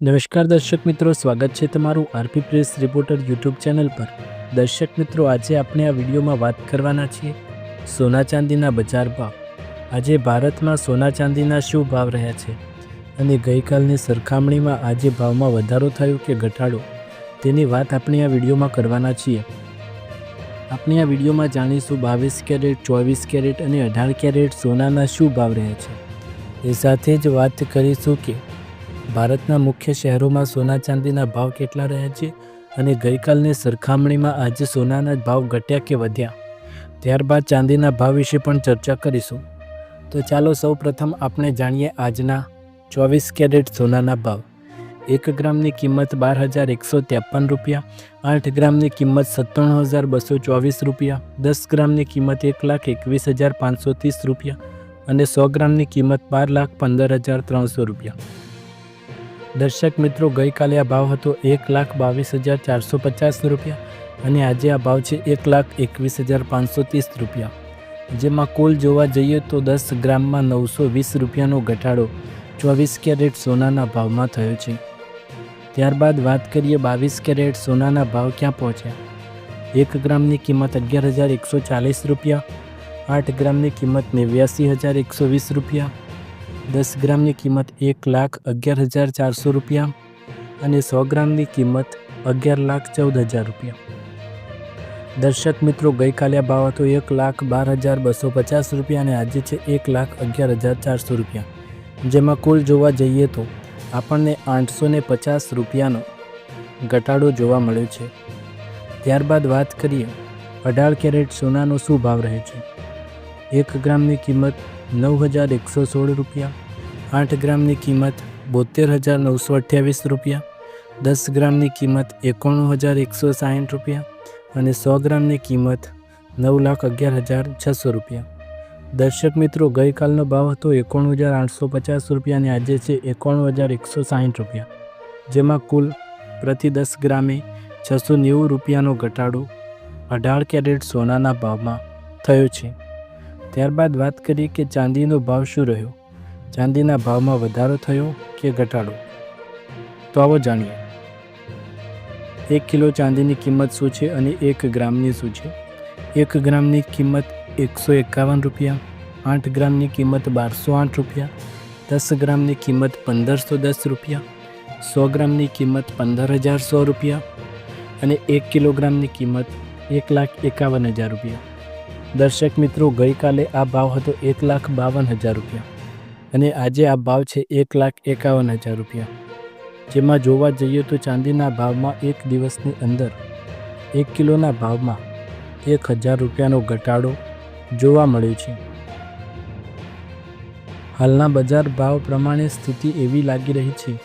નમસ્કાર દર્શક મિત્રો, સ્વાગત છે તમારું RP press reporter YouTube channel પર. દર્શક મિત્રો, આજે આપણે આ વિડીયોમાં વાત કરવાના છીએ સોના ચાંદીના બજાર ભાવ. આજે ભારતમાં સોના ચાંદીના શું ભાવ રહ્યા છે અને ગઈકાલની સરખામણીમાં આજે ભાવમાં વધારો થયો કે ઘટાડો? તેની વાત આપણે આ વિડીયોમાં કરવાના છીએ. આપણે આ વિડીયોમાં જાણીશું બાવીસ કેરેટ, ચોવીસ કેરેટ અને અઢાર કેરેટ સોનાના શું ભાવ રહ્યા છે. એ સાથે જ વાત કરીશું કે ભારતના મુખ્ય શહેરોમાં સોના ચાંદીના ભાવ કેટલા રહ્યા છે અને ગઈકાલની સરખામણીમાં આજે સોનાના ભાવ ઘટ્યા કે વધ્યા? ત્યારબાદ ચાંદીના ભાવ વિશે પણ ચર્ચા કરીશું. તો ચાલો સૌ પ્રથમ આપણે જાણીએ આજના ચોવીસ કેરેટ સોનાના ભાવ. એક ગ્રામની કિંમત બાર હજાર એકસો ત્રેપન રૂપિયા, આઠ ગ્રામની કિંમત સત્તાણું હજાર બસો ચોવીસ રૂપિયા, દસ ગ્રામની કિંમત એક લાખ એકવીસ હજાર પાંચસો ત્રીસ રૂપિયા અને સો ગ્રામની કિંમત બાર લાખ પંદર હજાર ત્રણસો રૂપિયા. દર્શક મિત્રો, ગઈકાલે આ ભાવ હતો એક લાખ બાવીસ હજાર ચારસો પચાસ રૂપિયા અને આજે આ ભાવ છે એક લાખ એકવીસ હજાર પાંચસો ત્રીસ રૂપિયા. જેમાં કુલ જોવા જઈએ તો દસ ગ્રામમાં નવસો વીસ રૂપિયાનો ઘટાડો ચોવીસ કેરેટ સોનાના ભાવમાં થયો છે. ત્યારબાદ વાત કરીએ બાવીસ કેરેટ સોનાના ભાવ ક્યાં પહોંચ્યા? એક ગ્રામની કિંમત અગિયાર હજાર એકસો ચાલીસ રૂપિયા, આઠ ગ્રામની કિંમત નેવ્યાસી હજાર એકસો વીસ રૂપિયા દસ ગ્રામની કિંમત એક લાખ અગિયાર હજાર ચારસો રૂપિયા અને સો ગ્રામની કિંમત અગિયાર લાખ ચૌદ હજાર રૂપિયા. દર્શક મિત્રો, ગઈકાલે આ ભાવ હતો એક લાખ બાર હજાર બસો પચાસ રૂપિયા અને આજે છે એક લાખ અગિયાર હજાર ચારસો રૂપિયા. જેમાં કુલ જોવા જઈએ તો આપણને આઠસો ને પચાસ રૂપિયાનો ઘટાડો જોવા મળ્યો છે. ત્યારબાદ વાત કરીએ અઢાર કેરેટ સોનાનો શું ભાવ રહે છે? એક ગ્રામની કિંમત નવ હજાર એકસો સોળ રૂપિયા. આઠ ગ્રામની કિંમત બોતેર હજાર નવસો અઠ્યાવીસ રૂપિયા. દસ ગ્રામની કિંમત એકોણું હજાર એકસો સાઠ રૂપિયા અને સો ગ્રામની કિંમત નવ લાખ અગિયાર હજાર છસો રૂપિયા. દર્શક મિત્રો, ગઈકાલનો ભાવ હતો એકોણું હજાર આઠસો પચાસ રૂપિયા અને આજે છે એકોણું હજાર એકસો સાઠ રૂપિયા. જેમાં કુલ પ્રતિ દસ ગ્રામે છસો નેવું રૂપિયાનો ઘટાડો અઢાર કેરેટ સોનાના ભાવમાં થયો છે. ત્યારબાદ વાત કરીએ કે ચાંદીનો ભાવ શું રહ્યો? ચાંદીના ભાવમાં વધારો થયો કે ઘટાડો? તો આવો જાણીએ. એક કિલો ચાંદીની કિંમત શું છે અને એક ગ્રામની શું છે? એક ગ્રામની કિંમત એકસો એકાવન રૂપિયા, આઠ ગ્રામની કિંમત બારસો આઠ રૂપિયા, દસ ગ્રામની કિંમત પંદરસો દસ રૂપિયા, સો ગ્રામની કિંમત પંદર હજાર સો રૂપિયા અને એક કિલોગ્રામની કિંમત એક લાખ એકાવન હજાર રૂપિયા. દર્શક મિત્રો, ગઈકાલે આ ભાવ હતો એક લાખ બાવન હજાર રૂપિયા અને આજે આ ભાવ છે એક લાખ એકાવન હજાર રૂપિયા. જેમાં જોવા જઈએ તો ચાંદીના ભાવમાં એક દિવસની અંદર એક કિલોના ભાવમાં એક હજાર રૂપિયાનો ઘટાડો જોવા મળ્યો છે. હાલના બજાર ભાવ પ્રમાણે સ્થિતિ એવી લાગી રહી છે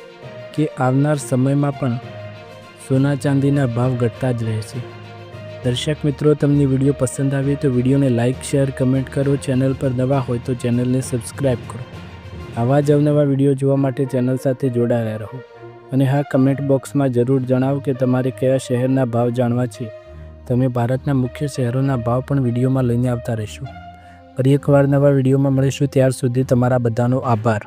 કે આવનાર સમયમાં પણ સોના ચાંદીના ભાવ ઘટતા જ રહેશે. દર્શક મિત્રો, તમને વીડિયો પસંદ આવે તો વિડીયોને લાઇક, શેર, કમેન્ટ કરો. ચેનલ પર નવા હોય તો ચેનલને સબસ્ક્રાઈબ કરો. આવા જ અવનવા વીડિયો જોવા માટે ચેનલ સાથે જોડાયેલા રહો. અને હા, કમેન્ટ બોક્સમાં જરૂર જણાવો કે તમારે કયા શહેરના ભાવ જાણવા છે. તમે ભારતના મુખ્ય શહેરોના ભાવ પણ વિડીયોમાં લઈને આવતા રહેશો. ફરી એકવાર નવા વિડીયોમાં મળીશું. ત્યાર સુધી તમારા બધાનો આભાર.